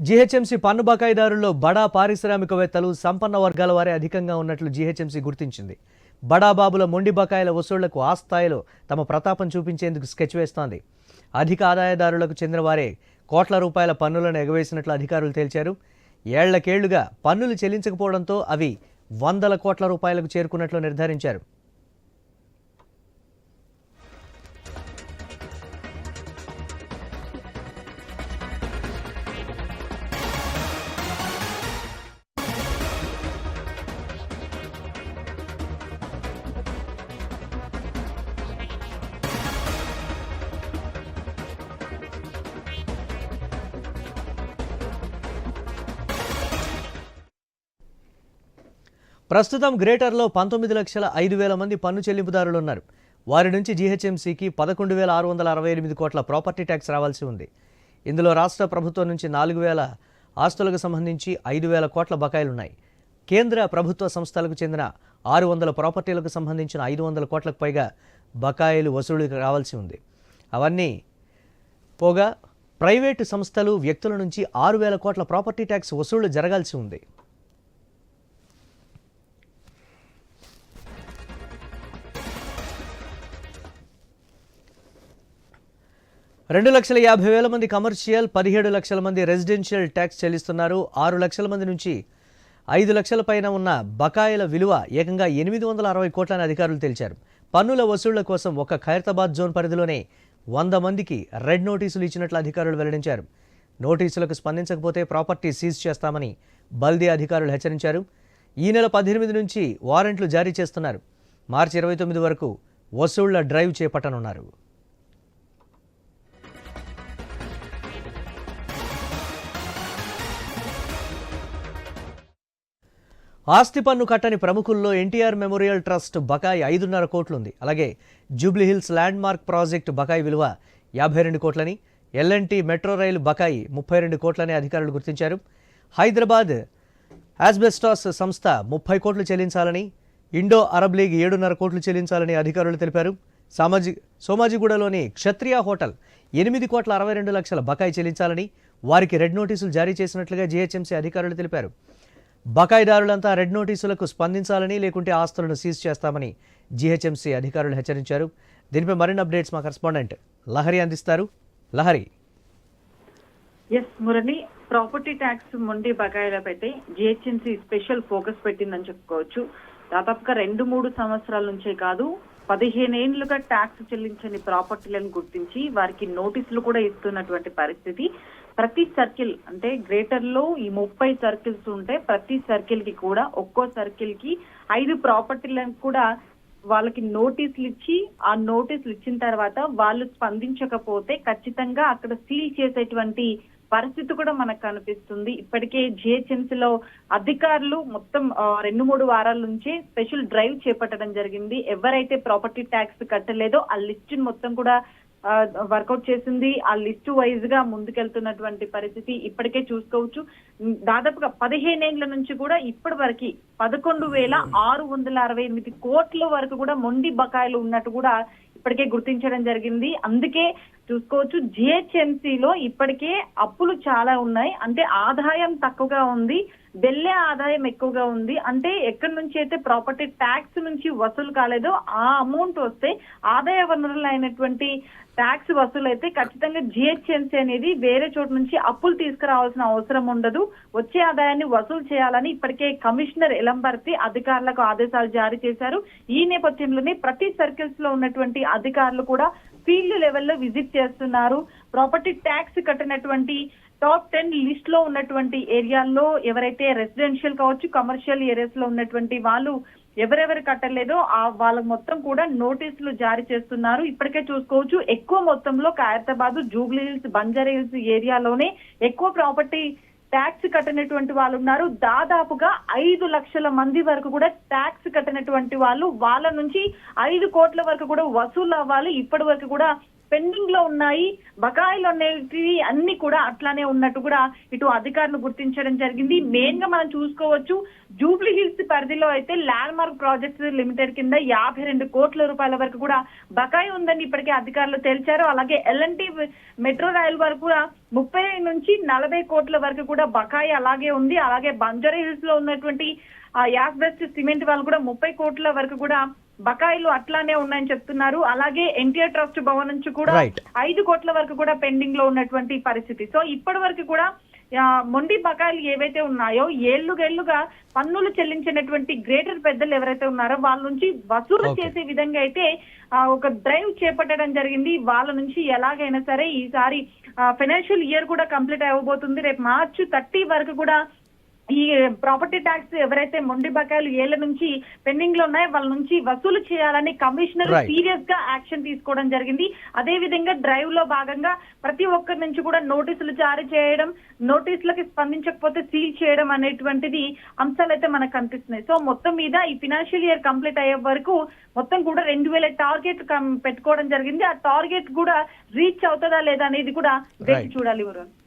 GHMC పన్ను బకాయిదారుల్లో బడా పారిశ్రామికవేత్తలు సంపన్న వర్గాల వారే అధికంగా ఉన్నట్లు జీహెచ్ఎంసీ గుర్తించింది. బడా బాబుల మొండి బకాయిల వసూళ్ళకు ఆ స్థాయిలో తమ ప్రతాపం చూపించేందుకు స్కెచ్ వేస్తోంది. అధిక ఆదాయదారులకు చెందిన వారే కోట్ల రూపాయల పన్నులను ఎగవేసినట్లు అధికారులు తేల్చారు. ఏళ్ళకేళ్ళుగా పన్నులు చెల్లించకపోవడంతో అవి వందల కోట్ల రూపాయలకు చేరుకున్నట్లు నిర్ధారించారు. ప్రస్తుతం గ్రేటర్లో పంతొమ్మిది లక్షల ఐదు వేల మంది పన్ను చెల్లింపుదారులు ఉన్నారు. వారి నుంచి జీహెచ్ఎంసీకి పదకొండు వేల ఆరు వందల అరవై ఎనిమిది కోట్ల ప్రాపర్టీ ట్యాక్స్ రావాల్సి ఉంది. ఇందులో రాష్ట్ర ప్రభుత్వం నుంచి నాలుగు వేల ఆస్తులకు సంబంధించి ఐదు వేల కోట్ల బకాయిలున్నాయి. కేంద్ర ప్రభుత్వ సంస్థలకు చెందిన ఆరు వందల ప్రాపర్టీలకు సంబంధించిన ఐదు వందల కోట్లకు పైగా బకాయిలు వసూలు రావాల్సి ఉంది. అవన్నీ పోగా ప్రైవేటు సంస్థలు వ్యక్తుల నుంచి ఆరు వేల కోట్ల ప్రాపర్టీ ట్యాక్స్ వసూళ్ళు జరగాల్సి ఉంది. రెండు లక్షల యాభై వేల మంది కమర్షియల్ పదిహేడు లక్షల మంది రెసిడెన్షియల్ ట్యాక్స్ చెల్లిస్తున్నారు. ఆరు లక్షల మంది నుంచి ఐదు లక్షల పైన ఉన్న బకాయిల విలువ ఏకంగా ఎనిమిది వందల అరవై కోట్లని అధికారులు తెలిచారు. పన్నుల వసూళ్ళ కోసం ఒక ఖైరతాబాద్ జోన్ పరిధిలోనే వంద మందికి రెడ్ నోటీసులు ఇచ్చినట్లు అధికారులు వెల్లడించారు. నోటీసులకు స్పందించకపోతే ప్రాపర్టీ సీజ్ చేస్తామని బల్దీ అధికారులు హెచ్చరించారు. ఈ నెల పద్దెనిమిది నుంచి వారెంట్లు జారీ చేస్తున్నారు. మార్చి ఇరవై తొమ్మిది వరకు వసూళ్ళ డ్రైవ్ చేపట్టనున్నారు. ఆస్తి పన్ను కట్టని ప్రముఖుల్లో ఎన్టీఆర్ మెమోరియల్ ట్రస్ట్ బకాయి ఐదున్నర కోట్లుంది. అలాగే జూబ్లీహిల్స్ ల్యాండ్ మార్క్ ప్రాజెక్టు బకాయి విలువ యాభై రెండు కోట్లని ఎల్ఎన్టీ మెట్రో రైలు బకాయి ముప్పై రెండు కోట్లని అధికారులు గుర్తించారు. హైదరాబాద్ యాస్బెస్టాస్ సంస్థ ముప్పై కోట్లు చెల్లించాలని ఇండో అరబ్ లీగ్ ఏడున్నర కోట్లు చెల్లించాలని అధికారులు తెలిపారు. సామాజి సోమాజిగూడలోని క్షత్రియ హోటల్ ఎనిమిది కోట్ల అరవై రెండు లక్షల బకాయి చెల్లించాలని వారికి రెడ్ నోటీసులు జారీ చేసినట్లుగా జీహెచ్ఎంసీ అధికారులు తెలిపారు. బకాయిదారులంతా రెడ్ నోటీసులకు స్పందించాలని లేకుంటే ఆస్తులను సీజ్ చేస్తామని జీహెచ్ఎంసీ అధికారులు హెచ్చరించారు. దీనిపై మరిన్ని అప్డేట్స్ మా కరెస్పాండెంట్ లహరి అందిస్తారు. Lahari. S Murali property tax మొండి బకాయిలపైతే జిహెచ్ఎంసీ స్పెషల్ ఫోకస్ పెట్టిందని చెప్పుకోవచ్చు. దాదాపుగా రెండు మూడు సంవత్సరాల నుంచే కాదు పదిహేను ఏళ్ళుగా ట్యాక్స్ చెల్లించని ప్రాపర్టీలను గుర్తించి వారికి నోటీసులు కూడా ఇస్తున్నటువంటి పరిస్థితి. ప్రతి సర్కిల్ అంటే గ్రేటర్లో ఈ ముప్పై సర్కిల్స్ ఉంటే ప్రతి సర్కిల్కి కూడా ఒక్కో సర్కిల్కి ఐదు ప్రాపర్టీలను కూడా వాళ్ళకి నోటీసులు ఇచ్చి ఆ నోటీసులు ఇచ్చిన తర్వాత వాళ్ళు స్పందించకపోతే ఖచ్చితంగా అక్కడ సీల్ చేసేటువంటి పరిస్థితి కూడా మనకు కనిపిస్తుంది. ఇప్పటికే జిహెచ్ఎంసీ లో అధికారులు మొత్తం రెండు మూడు వారాల నుంచే స్పెషల్ డ్రైవ్ చేపట్టడం జరిగింది. ఎవరైతే ప్రాపర్టీ ట్యాక్స్ కట్టలేదో ఆ లిస్ట్ మొత్తం కూడా వర్కౌట్ చేసింది. ఆ లిస్ట్ వైజ్గా ముందుకెళ్తున్నటువంటి పరిస్థితి ఇప్పటికే చూసుకోవచ్చు. దాదాపుగా పదిహేనేళ్ళ నుంచి కూడా ఇప్పటి వరకు పదకొండు వేల ఆరు వందల అరవై ఎనిమిది కోట్ల వరకు కూడా మొండి బకాయిలు ఉన్నట్టు కూడా ఇప్పటికే గుర్తించడం జరిగింది. అందుకే చూసుకోవచ్చు జిహెచ్ఎంసీలో ఇప్పటికే అప్పులు చాలా ఉన్నాయి. అంటే ఆదాయం తక్కువగా ఉంది. వెళ్ళే ఆదాయం ఎక్కువగా ఉంది. అంటే ఎక్కడి నుంచి అయితే ప్రాపర్టీ ట్యాక్స్ నుంచి వసూలు కాలేదో ఆ అమౌంట్ వస్తే ఆదాయ వనరులు అయినటువంటి ట్యాక్స్ వసూలు అయితే ఖచ్చితంగా జిహెచ్ఎంసీ అనేది వేరే చోటు నుంచి అప్పులు తీసుకురావాల్సిన అవసరం ఉండదు. వచ్చే ఆదాయాన్ని వసూలు చేయాలని ఇప్పటికే కమిషనర్ ఎలంబర్తి అధికారులకు ఆదేశాలు జారీ చేశారు. ఈ నేపథ్యంలోనే ప్రతి సర్కిల్స్లో ఉన్నటువంటి అధికారులు కూడా ఫీల్డ్ లెవెల్లో విజిట్ చేస్తున్నారు. ప్రాపర్టీ ట్యాక్స్ కట్టినటువంటి టాప్ టెన్ లిస్ట్లో ఉన్నటువంటి ఏరియాల్లో ఎవరైతే రెసిడెన్షియల్ కావచ్చు కమర్షియల్ ఏరియాస్లో ఉన్నటువంటి వాళ్ళు ఎవరెవరు కట్టలేదో ఆ వాళ్ళకి మొత్తం కూడా నోటీసులు జారీ చేస్తున్నారు. ఇప్పటికే చూసుకోవచ్చు ఎక్కువ మొత్తంలో ఖైరతాబాద్ జూబ్లీ హిల్స్ బంజారా హిల్స్ ఏరియాలోనే ఎక్కువ ప్రాపర్టీ ట్యాక్స్ కట్టినటువంటి వాళ్ళు ఉన్నారు. దాదాపుగా ఐదు లక్షల మంది వరకు కూడా ట్యాక్స్ కట్టినటువంటి వాళ్ళు వాళ్ళ నుంచి ఐదు కోట్ల వరకు కూడా వసూలు అవ్వాలి. ఇప్పటి వరకు కూడా పెండింగ్లో ఉన్నాయి. బకాయిలు అనేటివి అన్ని కూడా అట్లానే ఉన్నట్టు కూడా ఇటు అధికారులు గుర్తించడం జరిగింది. మెయిన్గా మనం చూసుకోవచ్చు జూబ్లీ హిల్స్ పరిధిలో అయితే ల్యాండ్ మార్క్ ప్రాజెక్ట్స్ లిమిటెడ్ కింద యాభై రెండు కోట్ల రూపాయల వరకు కూడా బకాయి ఉందని ఇప్పటికే అధికారులు తేల్చారు. అలాగే ఎల్ఎన్టీ మెట్రో రైల్ వరకు కూడా ముప్పై నుంచి నలభై కోట్ల వరకు కూడా బకాయి అలాగే ఉంది. అలాగే బంజారా హిల్స్లో ఉన్నటువంటి యాస్బెస్ట్ యాస్ బెస్ట్ సిమెంట్ వాళ్ళు కూడా ముప్పై కోట్ల వరకు కూడా బకాయిలు అట్లానే ఉన్నాయని చెప్తున్నారు అలాగే ఎన్టీఆర్ ట్రస్ట్ భవన్ నుంచి కూడా. ఐదు కోట్ల వరకు కూడా పెండింగ్లో ఉన్నటువంటి పరిస్థితి సో ఇప్పటి వరకు కూడా మొండి బకాయిలు ఏవైతే ఉన్నాయో ఏళ్ళుగేళ్ళుగా పన్నులు చెల్లించినటువంటి గ్రేటర్ పెద్దలు ఎవరైతే ఉన్నారో వాళ్ళ నుంచి వసూలు. చేసే విధంగా అయితే ఒక డ్రైవ్ చేపట్టడం జరిగింది వాళ్ళ నుంచి ఎలాగైనా సరే ఈసారి ఫైనాన్షియల్ ఇయర్ కూడా కంప్లీట్ అవ్వబోతుంది రేపు మార్చి థర్టీ వరకు కూడా ఈ ప్రాపర్టీ ట్యాక్స్ ఎవరైతే మొండి బకాయిలు ఏళ్ళ నుంచి పెండింగ్లో ఉన్నాయో వాళ్ళ నుంచి వసూలు చేయాలని కమిషనర్. సీరియస్గా యాక్షన్ తీసుకోవడం జరిగింది అదే విధంగా డ్రైవ్లో భాగంగా ప్రతి ఒక్కరి నుంచి కూడా నోటీసులు జారీ చేయడం నోటీసులకి స్పందించకపోతే సీల్ చేయడం అనేటువంటిది అంశాలు అయితే మనకు కనిపిస్తున్నాయి సో మొత్తం మీద ఈ ఫినాన్షియల్ ఇయర్ కంప్లీట్ అయ్యే వరకు మొత్తం కూడా రెండు వేల టార్గెట్ పెట్టుకోవడం జరిగింది ఆ టార్గెట్ కూడా రీచ్ అవుతుందా లేదా అనేది కూడా వేచి. చూడాలి